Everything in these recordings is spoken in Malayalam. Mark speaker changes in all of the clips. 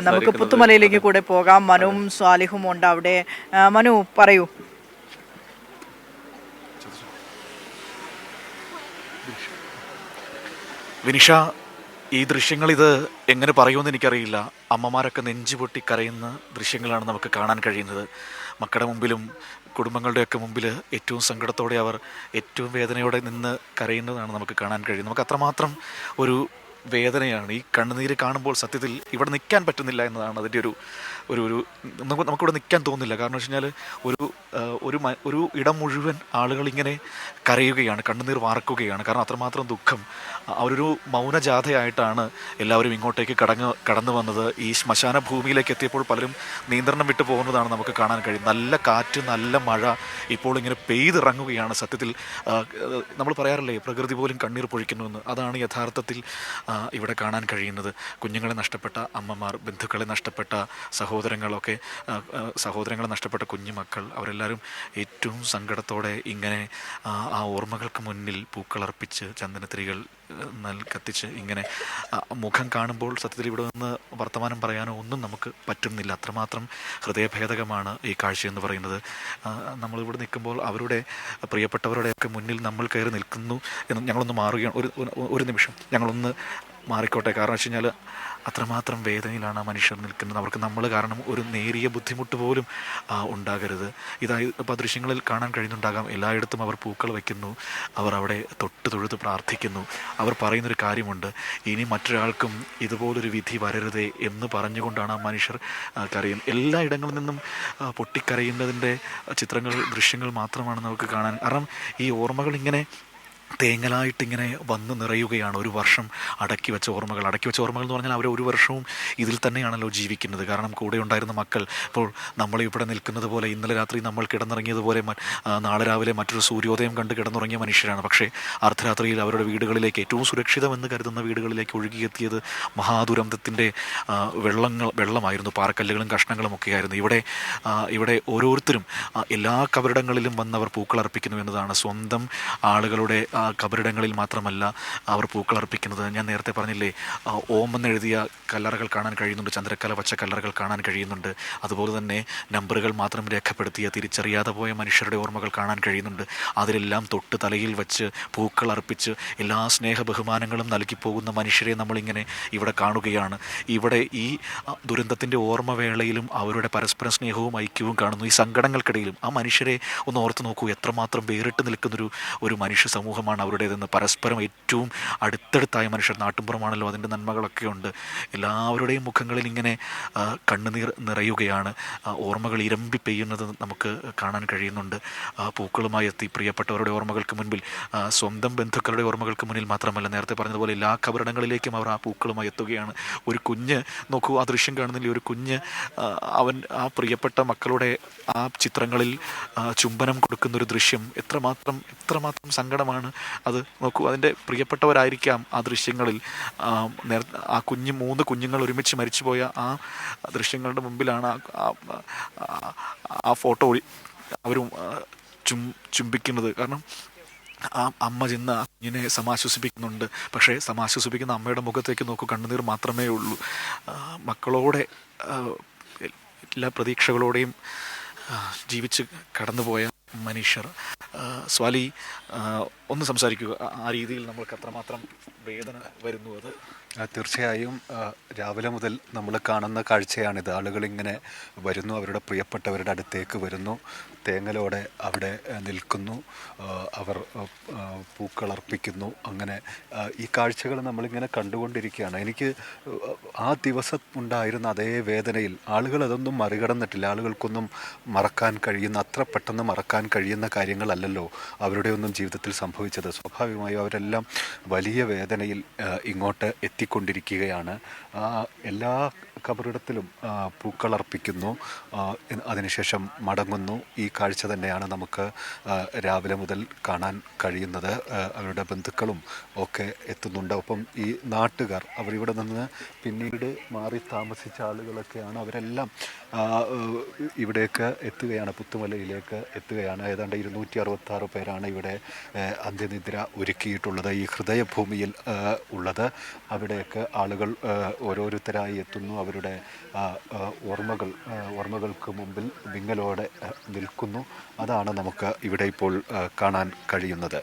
Speaker 1: നമുക്ക് പുത്തുമലയിലേക്ക് കൂടെ പോകാം. മനുവും സ്വാലിഹും ഉണ്ട് അവിടെ. മനു പറയൂ.
Speaker 2: വിനിഷ ഈ ദൃശ്യങ്ങൾ ഇത് എങ്ങനെ പറയുമെന്ന് എനിക്കറിയില്ല. അമ്മമാരൊക്കെ നെഞ്ചുപൊട്ടി കരയുന്ന ദൃശ്യങ്ങളാണ് നമുക്ക് കാണാൻ കഴിയുന്നത്. മക്കളുടെ മുമ്പിലും കുടുംബങ്ങളുടെയൊക്കെ മുമ്പിൽ ഏറ്റവും സങ്കടത്തോടെ അവർ ഏറ്റവും വേദനയോടെ നിന്ന് കരയുന്നതാണ് നമുക്ക് കാണാൻ കഴിയുന്നത്. നമുക്ക് അത്രമാത്രം ഒരു വേദനയാണ്. ഈ കണ്ണുനീര് കാണുമ്പോൾ സത്യത്തിൽ ഇവിടെ നിൽക്കാൻ പറ്റുന്നില്ല എന്നതാണ് അതിന്റെ ഒരു ഒരു ഒരു നമുക്ക് നമുക്കിവിടെ നിൽക്കാൻ തോന്നുന്നില്ല. കാരണം വെച്ച് കഴിഞ്ഞാൽ ഒരു ഒരു ഒരു ഇടം മുഴുവൻ ആളുകൾ ഇങ്ങനെ കരയുകയാണ് കണ്ണുനീർ വാർക്കുകയാണ്. കാരണം അത്രമാത്രം ദുഃഖം. അവരൊരു മൗനജാഥയായിട്ടാണ് എല്ലാവരും ഇങ്ങോട്ടേക്ക് കടങ്ങ് കടന്നു വന്നത്. ഈ ശ്മശാന ഭൂമിയിലേക്ക് എത്തിയപ്പോൾ പലരും നിയന്ത്രണം വിട്ടു പോകുന്നതാണ് നമുക്ക് കാണാൻ കഴിയും. നല്ല കാറ്റ് നല്ല മഴ ഇപ്പോൾ ഇങ്ങനെ പെയ്തിറങ്ങുകയാണ് സത്യത്തിൽ. നമ്മൾ പറയാറില്ലേ പ്രകൃതി പോലും കണ്ണീർ പൊഴിക്കുന്നുവെന്ന് അതാണ് യഥാർത്ഥത്തിൽ ഇവിടെ കാണാൻ കഴിയുന്നത്. കുഞ്ഞുങ്ങളെ നഷ്ടപ്പെട്ട അമ്മമാർ ബന്ധുക്കളെ നഷ്ടപ്പെട്ട സഹോദരങ്ങളൊക്കെ സഹോദരങ്ങളെ നഷ്ടപ്പെട്ട കുഞ്ഞുമക്കൾ അവരെല്ലാവരും ഏറ്റവും സങ്കടത്തോടെ ഇങ്ങനെ ആ, ഓർമ്മകൾക്ക് മുന്നിൽ പൂക്കളർപ്പിച്ച് ചന്ദനത്തിരികൾ നൽ കത്തിച്ച് ഇങ്ങനെ മുഖം കാണുമ്പോൾ സത്യത്തിൽ ഇവിടെ നിന്ന് വർത്തമാനം പറയാനോ ഒന്നും നമുക്ക് പറ്റുന്നില്ല. അത്രമാത്രം ഹൃദയഭേദകമാണ് ഈ കാഴ്ചയെന്ന് പറയുന്നത്. നമ്മളിവിടെ നിൽക്കുമ്പോൾ അവരുടെ പ്രിയപ്പെട്ടവരുടെയൊക്കെ മുന്നിൽ നമ്മൾ കയറി നിൽക്കുന്നു എന്ന് ഞങ്ങളൊന്ന് മാറുകയാണ്. ഒരു- ഒരു നിമിഷം ഞങ്ങളൊന്ന് മാറിക്കോട്ടെ. കാരണം വെച്ച് കഴിഞ്ഞാൽ അത്രമാത്രം വേദനയിലാണ് ആ മനുഷ്യർ നിൽക്കുന്നത്. അവർക്ക് നമ്മൾ കാരണം ഒരു നേരിയ ബുദ്ധിമുട്ട് പോലും ഉണ്ടാകരുത്. ഇതായി ഇപ്പോൾ ദൃശ്യങ്ങളിൽ കാണാൻ കഴിയുന്നുണ്ടാകാം. എല്ലായിടത്തും അവർ പൂക്കൾ വയ്ക്കുന്നു. അവർ അവിടെ തൊട്ട് തൊഴുത് പ്രാർത്ഥിക്കുന്നു. അവർ പറയുന്നൊരു കാര്യമുണ്ട്. ഇനി മറ്റൊരാൾക്കും ഇതുപോലൊരു വിധി വരരുതേ എന്ന് പറഞ്ഞുകൊണ്ടാണ് ആ മനുഷ്യർ കരയും കരയുന്നത് എല്ലാ ഇടങ്ങളിൽ നിന്നും പൊട്ടിക്കരയുന്നതിന്റെ ചിത്രങ്ങൾ ദൃശ്യങ്ങൾ മാത്രമാണ് നമുക്ക് കാണാൻ. കാരണം ഈ ഓർമ്മകൾ ഇങ്ങനെ തേങ്ങലായിട്ട് ഇങ്ങനെ വന്ന് നിറയുകയാണ് ഒരു വർഷം അടക്കി വെച്ച ഓർമ്മകൾ. അടക്കി വെച്ച ഓർമ്മകൾ എന്ന് പറഞ്ഞാൽ അവർ ഒരു വർഷവും ഇതിൽ തന്നെയാണല്ലോ ജീവിക്കുന്നത്. കാരണം കൂടെ ഉണ്ടായിരുന്ന മക്കൾ ഇപ്പോൾ നമ്മൾ ഇവിടെ നിൽക്കുന്നത് പോലെ ഇന്നലെ രാത്രി നമ്മൾ കിടന്നിറങ്ങിയതുപോലെ നാളെ രാവിലെ മറ്റൊരു സൂര്യോദയം കണ്ട് കിടന്നുറങ്ങിയ മനുഷ്യരാണ്. പക്ഷേ അർദ്ധരാത്രിയിൽ അവരുടെ വീടുകളിലേക്ക് ഏറ്റവും സുരക്ഷിതമെന്ന് കരുതുന്ന വീടുകളിലേക്ക് ഒഴുകിയെത്തിയത് മഹാദുരന്തത്തിന്റെ വെള്ളങ്ങൾ വെള്ളമായിരുന്നു. പാറക്കല്ലുകളും കഷ്ണങ്ങളും ഒക്കെയായിരുന്നു. ഇവിടെ ഇവിടെ ഓരോരുത്തരും എല്ലാ കബറിടങ്ങളിലും വന്നവർ പൂക്കൾ അർപ്പിക്കുന്നു എന്നതാണ്. സ്വന്തം ആളുകളുടെ കബറിടങ്ങളിൽ മാത്രമല്ല അവർ പൂക്കൾ അർപ്പിക്കുന്നത്. ഞാൻ നേരത്തെ പറഞ്ഞില്ലേ ആ, ഓം എന്നെഴുതിയ കല്ലറകൾ കാണാൻ കഴിയുന്നുണ്ട്. ചന്ദ്രക്കല വച്ച കല്ലറകൾ കാണാൻ കഴിയുന്നുണ്ട്. അതുപോലെ തന്നെ നമ്പറുകൾ മാത്രം രേഖപ്പെടുത്തിയ തിരിച്ചറിയാതെ പോയ മനുഷ്യരുടെ ഓർമ്മകൾ കാണാൻ കഴിയുന്നുണ്ട്. അതിലെല്ലാം തൊട്ട് തലയിൽ വെച്ച് പൂക്കൾ അർപ്പിച്ച് എല്ലാ സ്നേഹ ബഹുമാനങ്ങളും നൽകി പോകുന്ന മനുഷ്യരെ നമ്മളിങ്ങനെ ഇവിടെ കാണുകയാണ്. ഇവിടെ ഈ ദുരന്തത്തിന്റെ ഓർമ്മ വേളയിലും അവരുടെ പരസ്പര സ്നേഹവും ഐക്യവും കാണുന്നു. ഈ സങ്കടങ്ങൾക്കിടയിലും ആ മനുഷ്യരെ ഒന്ന് ഓർത്ത് നോക്കൂ. എത്രമാത്രം വേറിട്ട് നിൽക്കുന്നൊരു ഒരു മനുഷ്യ സമൂഹമാണ് അവരുടേതെന്ന് പരസ്പരം ഏറ്റവും അടുത്തടുത്തായ മനുഷ്യർ നാട്ടുമ്പുറമാണല്ലോ അതിന്റെ നന്മകളൊക്കെ ഉണ്ട്. എല്ലാവരുടെയും മുഖങ്ങളിൽ ഇങ്ങനെ കണ്ണുനീർ നിറയുകയാണ്. ഓർമ്മകൾ ഇരമ്പി പെയ്യുന്നത് നമുക്ക് കാണാൻ കഴിയുന്നുണ്ട്. പൂക്കളുമായി എത്തി പ്രിയപ്പെട്ടവരുടെ ഓർമ്മകൾക്ക് മുൻപിൽ സ്വന്തം ബന്ധുക്കളുടെ ഓർമ്മകൾക്ക് മുന്നിൽ മാത്രമല്ല നേരത്തെ പറഞ്ഞതുപോലെ എല്ലാ കബറിടങ്ങളിലേക്കും അവർ ആ പൂക്കളുമായി എത്തുകയാണ്. ഒരു കുഞ്ഞ് നോക്കൂ ആ ദൃശ്യം കാണുന്നില്ല? ഒരു കുഞ്ഞ് അവൻ ആ പ്രിയപ്പെട്ട മക്കളുടെ ആ ചിത്രങ്ങളിൽ ചുംബനം കൊടുക്കുന്ന ഒരു ദൃശ്യം എത്രമാത്രം എത്രമാത്രം സങ്കടമാണ്. അത് നോക്കൂ അതിന്റെ പ്രിയപ്പെട്ടവരായിരിക്കാം ആ ദൃശ്യങ്ങളിൽ. നേര ആ കുഞ്ഞ് മൂന്ന് കുഞ്ഞുങ്ങൾ ഒരുമിച്ച് മരിച്ചുപോയ ആ ദൃശ്യങ്ങളുടെ മുമ്പിലാണ് ആ- ഫോട്ടോ അവരും ആ, ചും ചുംബിക്കുന്നത്. കാരണം ആ അമ്മ ചെന്ന് ആ കുഞ്ഞിനെ സമാശ്വസിപ്പിക്കുന്നുണ്ട്. പക്ഷേ സമാശ്വസിപ്പിക്കുന്ന അമ്മയുടെ മുഖത്തേക്ക് നോക്കൂ കണ്ണുനീർ മാത്രമേ ഉള്ളൂ. മക്കളോടെ എല്ലാ പ്രതീക്ഷകളോടെയും ജീവിച്ച് കടന്നുപോയ മനുഷ്യർ. സ്വാലി ഒന്ന് സംസാരിക്കുക. ആ- രീതിയിൽ നമ്മൾക്ക് അത്രമാത്രം വേദന വരുന്നു അത്.
Speaker 3: തീർച്ചയായും രാവിലെ മുതൽ നമ്മൾ കാണുന്ന കാഴ്ചയാണിത്. ആളുകൾ ഇങ്ങനെ വരുന്നു അവരുടെ പ്രിയപ്പെട്ടവരുടെ അടുത്തേക്ക് വരുന്നു. തേങ്ങലോടെ അവിടെ നിൽക്കുന്നു. അവർ പൂക്കളർപ്പിക്കുന്നു അങ്ങനെ ഈ കാഴ്ചകൾ നമ്മളിങ്ങനെ കണ്ടുകൊണ്ടിരിക്കുകയാണ്. എനിക്ക് ആ ദിവസം ഉണ്ടായിരുന്ന അതേ വേദനയിൽ ആളുകൾ അതൊന്നും മറികടന്നിട്ടില്ല. ആളുകൾക്കൊന്നും മറക്കാൻ കഴിയുന്ന അത്ര പെട്ടെന്ന് മറക്കാൻ കഴിയുന്ന കാര്യങ്ങളല്ലല്ലോ അവരുടെ ഒന്നും ജീവിതത്തിൽ സംഭവിച്ചത്. സ്വാഭാവികമായും അവരെല്ലാം വലിയ വേദനയിൽ ഇങ്ങോട്ട് എത്തിക്കൊണ്ടിരിക്കുകയാണ്. എല്ലാ കബറിടത്തിലും പൂക്കളർപ്പിക്കുന്നു അതിനുശേഷം മടങ്ങുന്നു. ഈ കാഴ്ച തന്നെയാണ് നമുക്ക് രാവിലെ മുതൽ കാണാൻ കഴിയുന്നത്. അവരുടെ ബന്ധുക്കളും ഒക്കെ എത്തുന്നുണ്ട്. ഒപ്പം ഈ നാട്ടുകാർ അവരിവിടെ നിന്ന് പിന്നീട് മാറി താമസിച്ച ആളുകളൊക്കെയാണ് അവരെല്ലാം ഇവിടേക്ക് എത്തുകയാണ് പുത്തുമലയിലേക്ക് എത്തുകയാണ്. ഏതാണ്ട് ഇരുന്നൂറ്റി അറുപത്താറ് പേരാണ് ഇവിടെ അന്ത്യനിദ്ര ഒരുക്കിയിട്ടുള്ളത്. ഈ ഹൃദയഭൂമിയിൽ ഉള്ളത്. അവിടേക്ക് ആളുകൾ ഓരോരുത്തരായി എത്തുന്നു. അവരുടെ അവരുടെ ഓർമ്മകൾ ഓർമ്മകൾക്ക് മുമ്പിൽ വിങ്ങലോടെ നിൽക്കുന്നു. അതാണ് നമുക്ക് ഇവിടെ ഇപ്പോൾ കാണാൻ കഴിയുന്നത്.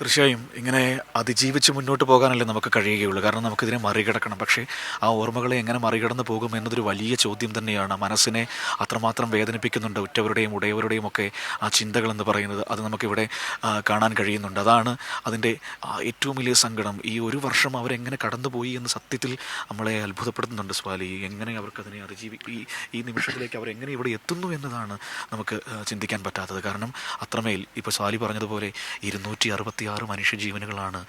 Speaker 2: തീർച്ചയായും ഇങ്ങനെ അതിജീവിച്ച് മുന്നോട്ട് പോകാനല്ലേ നമുക്ക് കഴിയുകയുള്ളൂ. കാരണം നമുക്കിതിനെ മറികടക്കണം. പക്ഷേ ആ ഓർമ്മകളെ എങ്ങനെ മറികടന്ന് പോകും എന്നതൊരു വലിയ ചോദ്യം തന്നെയാണ്. മനസ്സിനെ അത്രമാത്രം വേദനിപ്പിക്കുന്നുണ്ട് ഉറ്റവരുടെയും ഉടയവരുടെയും ഒക്കെ ആ ചിന്തകൾ എന്ന് പറയുന്നത്. അത് നമുക്കിവിടെ കാണാൻ കഴിയുന്നുണ്ട്. അതാണ് അതിന്റെ ഏറ്റവും വലിയ സങ്കടം. ഈ ഒരു വർഷം അവരെങ്ങനെ കടന്നുപോയി എന്ന് സത്യത്തിൽ നമ്മളെ അത്ഭുതപ്പെടുത്തുന്നുണ്ട് സ്വാലി. എങ്ങനെ അവർക്കതിനെ അതിജീവി ഈ ഈ നിമിഷത്തിലേക്ക് അവർ എങ്ങനെ ഇവിടെ എത്തുന്നു എന്നതാണ് നമുക്ക് ചിന്തിക്കാൻ പറ്റാത്തത്. കാരണം അത്രമേൽ ഇപ്പോൾ സ്വാലി പറഞ്ഞതുപോലെ ഇരുന്നൂറ്റി അറുപത്തി ആറ് മനുഷ്യജീവനുകളാണ്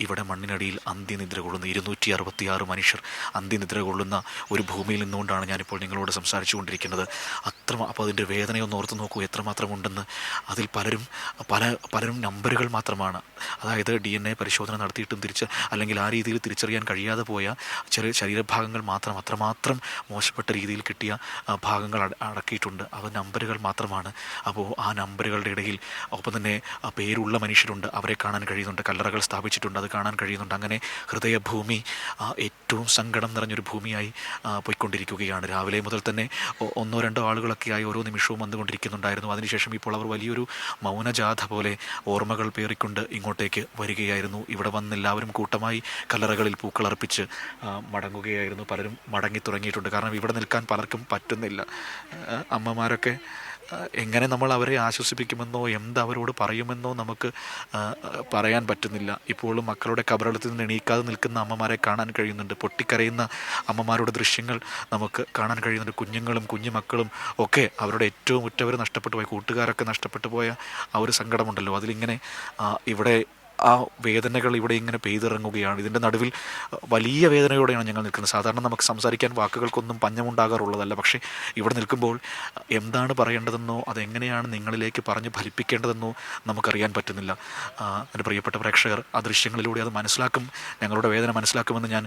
Speaker 2: ഇവിടെ മണ്ണിനടിയിൽ അന്ത്യനിദ്ര കൊള്ളുന്നത് ഇരുന്നൂറ്റി അറുപത്തിയാറ് മനുഷ്യർ അന്ത്യനിദ്ര കൊള്ളുന്ന ഒരു ഭൂമിയിൽ നിന്നുകൊണ്ടാണ് ഞാനിപ്പോൾ നിങ്ങളോട് സംസാരിച്ചു കൊണ്ടിരിക്കുന്നത് അത്ര അപ്പോൾ അതിന്റെ വേദനയൊന്ന് ഓർത്ത് നോക്കൂ എത്രമാത്രം ഉണ്ടെന്ന് അതിൽ പലരും പല പലരും നമ്പറുകൾ മാത്രമാണ്. അതായത് ഡി എൻ എ പരിശോധന നടത്തിയിട്ടും തിരിച്ച് അല്ലെങ്കിൽ ആ രീതിയിൽ തിരിച്ചറിയാൻ കഴിയാതെ പോയ ചെറിയ ശരീരഭാഗങ്ങൾ മാത്രം അത്രമാത്രം മോശപ്പെട്ട രീതിയിൽ കിട്ടിയ ഭാഗങ്ങൾ അട- അടക്കിയിട്ടുണ്ട്. അവ നമ്പറുകൾ മാത്രമാണ്. അപ്പോൾ ആ നമ്പറുകളുടെ ഇടയിൽ ഒപ്പം തന്നെ പേരുള്ള മനുഷ്യരുണ്ട്. അവരെ കാണാൻ കഴിയുന്നുണ്ട് കല്ലറകൾ സ്ഥാപിച്ചിട്ടുണ്ട് അത് കാണാൻ കഴിയുന്നുണ്ട്. അങ്ങനെ ഹൃദയഭൂമി ഏറ്റവും സങ്കടം നിറഞ്ഞൊരു ഭൂമിയായി പോയിക്കൊണ്ടിരിക്കുകയാണ്. രാവിലെ മുതൽ തന്നെ ഒന്നോ രണ്ടോ ആളുകളൊക്കെയായി ഓരോ നിമിഷവും വന്നുകൊണ്ടിരിക്കുന്നുണ്ടായിരുന്നു. അതിനുശേഷം ഇപ്പോൾ അവർ വലിയൊരു മൗനജാഥ പോലെ ഓർമ്മകൾ പേറിക്കൊണ്ട് ഇങ്ങോട്ടേക്ക് വരികയായിരുന്നു. ഇവിടെ വന്ന് എല്ലാവരും കൂട്ടമായി കല്ലറകളിൽ പൂക്കൾ അർപ്പിച്ച് മടങ്ങുകയായിരുന്നു. പലരും മടങ്ങി തുടങ്ങിയിട്ടുണ്ട് കാരണം ഇവിടെ നിൽക്കാൻ പലർക്കും പറ്റുന്നില്ല. അമ്മമാരൊക്കെ എങ്ങനെ നമ്മൾ അവരെ ആശ്വസിപ്പിക്കുമെന്നോ എന്ത് അവരോട് പറയുമെന്നോ നമുക്ക് പറയാൻ പറ്റുന്നില്ല. ഇപ്പോഴും മക്കളുടെ കബറടത്തിൽ നിന്ന് എണീക്കാതെ നിൽക്കുന്ന അമ്മമാരെ കാണാൻ കഴിയുന്നുണ്ട്. പൊട്ടിക്കരയുന്ന അമ്മമാരുടെ ദൃശ്യങ്ങൾ നമുക്ക് കാണാൻ കഴിയുന്നുണ്ട്. കുഞ്ഞുങ്ങളും കുഞ്ഞുമക്കളും ഒക്കെ അവരുടെ ഏറ്റവും ഉറ്റവർ നഷ്ടപ്പെട്ടു പോയ കൂട്ടുകാരൊക്കെ നഷ്ടപ്പെട്ടു പോയ ആ ഒരു സങ്കടമുണ്ടല്ലോ. അതിലിങ്ങനെ ഇവിടെ ആ വേദനകൾ ഇവിടെ ഇങ്ങനെ പെയ്തിറങ്ങുകയാണ്. ഇതിന്റെ നടുവിൽ വലിയ വേദനയോടെയാണ് ഞങ്ങൾ നിൽക്കുന്നത്. സാധാരണ നമുക്ക് സംസാരിക്കാൻ വാക്കുകൾക്കൊന്നും പഞ്ഞമുണ്ടാകാറുള്ളതല്ല. പക്ഷേ ഇവിടെ നിൽക്കുമ്പോൾ എന്താണ് പറയേണ്ടതെന്നോ അതെങ്ങനെയാണ് നിങ്ങളിലേക്ക് പറഞ്ഞ് ഫലിപ്പിക്കേണ്ടതെന്നോ നമുക്കറിയാൻ പറ്റുന്നില്ല. എന്റെ പ്രിയപ്പെട്ട പ്രേക്ഷകർ ആ ദൃശ്യങ്ങളിലൂടെ അത് മനസ്സിലാക്കും ഞങ്ങളുടെ വേദന മനസ്സിലാക്കുമെന്ന് ഞാൻ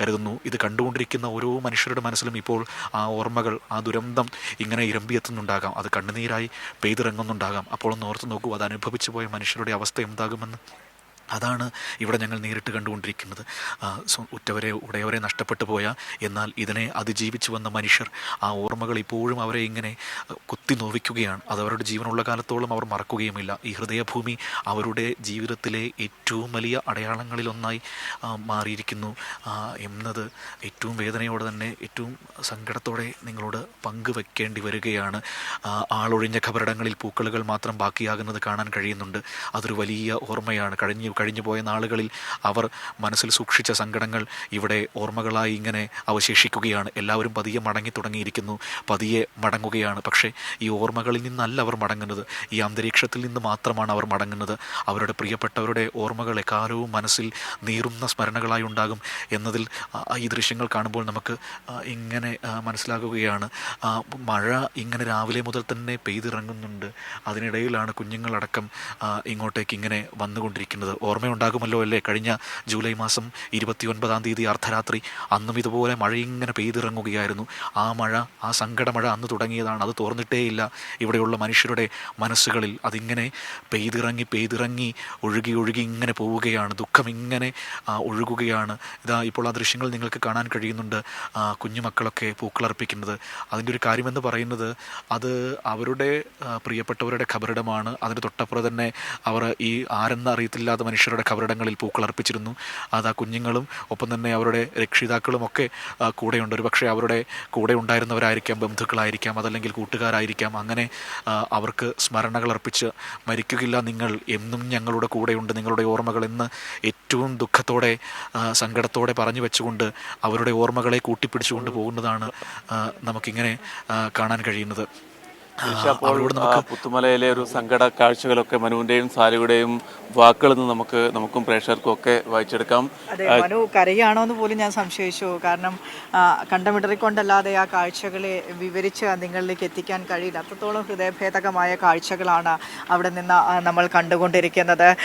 Speaker 2: കരുതുന്നു. ഇത് കണ്ടുകൊണ്ടിരിക്കുന്ന ഓരോ മനുഷ്യരുടെ മനസ്സിലും ഇപ്പോൾ ആ ഓർമ്മകൾ ആ ദുരന്തം ഇങ്ങനെ ഇരമ്പിയെത്തുന്നുണ്ടാകാം. അത് കണ്ണുനീരായി പെയ്തിറങ്ങുന്നുണ്ടാകാം. അപ്പോൾ ഒന്ന് ഓർത്ത് നോക്കൂ അത് അനുഭവിച്ചു പോയ മനുഷ്യരുടെ അവസ്ഥ എന്താകുമെന്ന്. അതാണ് ഇവിടെ ഞങ്ങൾ നേരിട്ട് കണ്ടുകൊണ്ടിരിക്കുന്നത്. ഉറ്റവരെ ഉടയവരെ നഷ്ടപ്പെട്ടു പോയ എന്നാൽ ഇതിനെ അതിജീവിച്ചു വന്ന മനുഷ്യർ ആ ഓർമ്മകൾ ഇപ്പോഴും അവരെ ഇങ്ങനെ കുത്തി നോവിക്കുകയാണ്. അത് അവരുടെ ജീവനുള്ള കാലത്തോളം അവർ മറക്കുകയുമില്ല. ഈ ഹൃദയഭൂമി അവരുടെ ജീവിതത്തിലെ ഏറ്റവും വലിയ അടയാളങ്ങളിലൊന്നായി മാറിയിരിക്കുന്നു. എന്നത് ഏറ്റവും വേദനയോടെ തന്നെ ഏറ്റവും സങ്കടത്തോടെ നിങ്ങളോട് പങ്കുവെക്കേണ്ടി വരികയാണ്. ആളൊഴിഞ്ഞ ഖബറിടങ്ങളിൽ പൂക്കളുകൾ മാത്രം ബാക്കിയാകുന്നത് കാണാൻ കഴിയുന്നുണ്ട്. അതൊരു വലിയ ഓർമ്മയാണ്. കഴിഞ്ഞു കഴിഞ്ഞു പോയ നാളുകളിൽ അവർ മനസ്സിൽ സൂക്ഷിച്ച സങ്കടങ്ങൾ ഇവിടെ ഓർമ്മകളായി ഇങ്ങനെ അവശേഷിക്കുകയാണ്. എല്ലാവരും പതിയെ മടങ്ങി തുടങ്ങിയിരിക്കുന്നു പതിയെ മടങ്ങുകയാണ്. പക്ഷേ ഈ ഓർമ്മകളിൽ നിന്നല്ല അവർ മടങ്ങുന്നത്. ഈ അന്തരീക്ഷത്തിൽ നിന്ന് മാത്രമാണ് അവർ മടങ്ങുന്നത്. അവരുടെ പ്രിയപ്പെട്ടവരുടെ ഓർമ്മകൾ എക്കാലവും മനസ്സിൽ നീറുന്ന സ്മരണകളായി ഉണ്ടാകും എന്നതിൽ ഈ ദൃശ്യങ്ങൾ കാണുമ്പോൾ നമുക്ക് ഇങ്ങനെ മനസ്സിലാകുകയാണ്. മഴ ഇങ്ങനെ രാവിലെ മുതൽ തന്നെ പെയ്തിറങ്ങുന്നുണ്ട്. അതിനിടയിലാണ് കുഞ്ഞുങ്ങളടക്കം ഇങ്ങോട്ടേക്ക് ഇങ്ങനെ വന്നുകൊണ്ടിരിക്കുന്നത്. ഓർമ്മയുണ്ടാകുമല്ലോ അല്ലേ? കഴിഞ്ഞ ജൂലൈ മാസം ഇരുപത്തി ഒൻപതാം തീയതി അർദ്ധരാത്രി അന്നും ഇതുപോലെ മഴ ഇങ്ങനെ പെയ്തിറങ്ങുകയായിരുന്നു. ആ മഴ ആ സങ്കടമഴ അന്ന് തുടങ്ങിയതാണ്. അത് തോർന്നിട്ടേയില്ല. ഇവിടെയുള്ള മനുഷ്യരുടെ മനസ്സുകളിൽ അതിങ്ങനെ പെയ്തിറങ്ങി പെയ്തിറങ്ങി ഒഴുകി ഒഴുകി ഇങ്ങനെ പോവുകയാണ്. ദുഃഖം ഇങ്ങനെ ഒഴുകുകയാണ്. ഇതാ ഇപ്പോൾ ആ ദൃശ്യങ്ങൾ നിങ്ങൾക്ക് കാണാൻ കഴിയുന്നുണ്ട്. കുഞ്ഞുമക്കളൊക്കെ പൂക്കളർപ്പിക്കുന്നത്. അതിന്റെ ഒരു കാര്യമെന്ന് പറയുന്നത് അത് അവരുടെ പ്രിയപ്പെട്ടവരുടെ ഖബറിടമാണ്. അതിന് തൊട്ടപ്പുറം തന്നെ അവർ ഈ ആരെന്ന് അറിയത്തില്ലാത്ത മനുഷ്യരുടെ ഖബറിടങ്ങളിൽ പൂക്കളർപ്പിച്ചിരുന്നു അത് ആ കുഞ്ഞുങ്ങളും ഒപ്പം തന്നെ അവരുടെ രക്ഷിതാക്കളും ഒക്കെ കൂടെയുണ്ട്. ഒരു പക്ഷേ അവരുടെ കൂടെ ഉണ്ടായിരുന്നവരായിരിക്കാം ബന്ധുക്കളായിരിക്കാം അതല്ലെങ്കിൽ കൂട്ടുകാരായിരിക്കാം. അങ്ങനെ അവർക്ക് സ്മരണകൾ അർപ്പിച്ച് മരിക്കുകയില്ല നിങ്ങൾ എന്നും ഞങ്ങളുടെ കൂടെയുണ്ട്. നിങ്ങളുടെ ഓർമ്മകൾ എന്ന് ഏറ്റവും ദുഃഖത്തോടെ സങ്കടത്തോടെ പറഞ്ഞു വെച്ചുകൊണ്ട് അവരുടെ ഓർമ്മകളെ കൂട്ടിപ്പിടിച്ചുകൊണ്ട് പോകുന്നതാണ് നമുക്കിങ്ങനെ കാണാൻ കഴിയുന്നത്.
Speaker 4: പുത്തുമലയിലെ ഒരു സങ്കട കാഴ്ചകളൊക്കെ മനുവിന്റെയും സാരിയുടെയും വാക്കുകളിൽ നിന്ന് നമുക്ക് നമുക്കും പ്രേക്ഷകർക്കും ഒക്കെ വായിച്ചെടുക്കാം.
Speaker 1: മനു കരയാണോ എന്ന് പോലും ഞാൻ സംശയിച്ചു. കാരണം കണ്ടമിടറിക്കൊണ്ടല്ലാതെ ആ കാഴ്ചകളെ വിവരിച്ച് നിങ്ങളിലേക്ക് എത്തിക്കാൻ കഴിയില്ല. അത്രത്തോളം ഹൃദയഭേദകമായ കാഴ്ചകളാണ് അവിടെ നിന്ന് നമ്മൾ കണ്ടുകൊണ്ടിരിക്കുന്നത്.